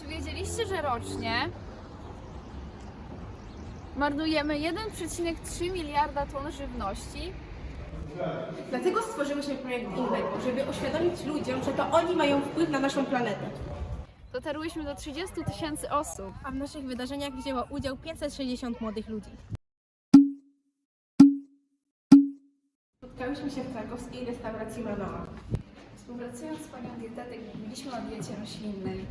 Czy wiedzieliście, że rocznie marnujemy 1,3 miliarda ton żywności? Dlatego stworzyłyśmy projekt Innego, żeby uświadomić ludziom, że to oni mają wpływ na naszą planetę. Dotarłyśmy do 30 tysięcy osób. A w naszych wydarzeniach wzięło udział 560 młodych ludzi. Spotkałyśmy się w krakowskiej restauracji Manoa. Współpracując z panią dietetyk mówiliśmy o diecie roślinnej.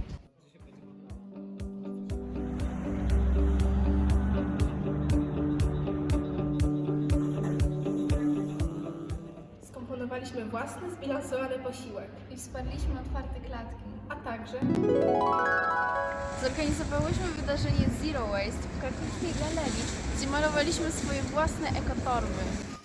Skomponowaliśmy własny, zbilansowany posiłek, I wsparliśmy otwarte klatki. a także Zorganizowałyśmy wydarzenie Zero Waste w krakowskiej galerii, gdzie malowaliśmy swoje własne ekotorby.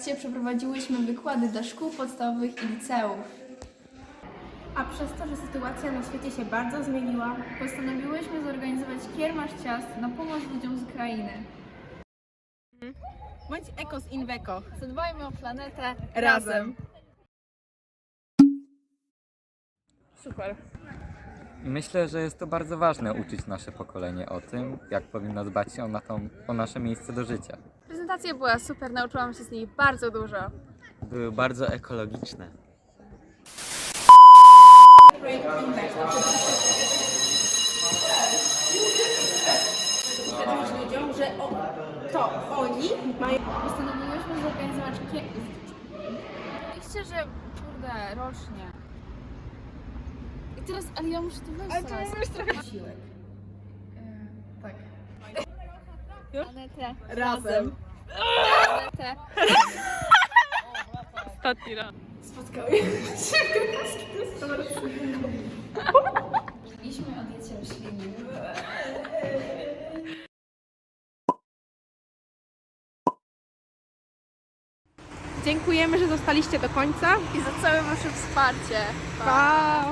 Trakcie przeprowadziłyśmy wykłady do szkół podstawowych i liceów. A przez to, że sytuacja na świecie się bardzo zmieniła, Postanowiłyśmy zorganizować kiermasz ciast na pomoc ludziom z Ukrainy. bądź Ecos Inveco. Zadbajmy o planetę Razem. Super. Myślę, że jest to bardzo ważne uczyć nasze pokolenie o tym, jak powinno dbać się o, na tą, o nasze miejsce do życia. Prezentacja była super, nauczyłam się z niej bardzo dużo. Były bardzo ekologiczne. Ludziom, że o, to oni mają Postanowiłyśmy zorganizować. Myślę, że kurde, rocznie. Teraz, ale ja muszę to wejść teraz. posiłek. E, Tak. Już? Planetę. Razem. Planetę. Spotkały się w krakowskiej restauracji. Mówiliśmy o diecie roślinnej. Dziękujemy, że zostaliście do końca. I za całe wasze wsparcie. Pa!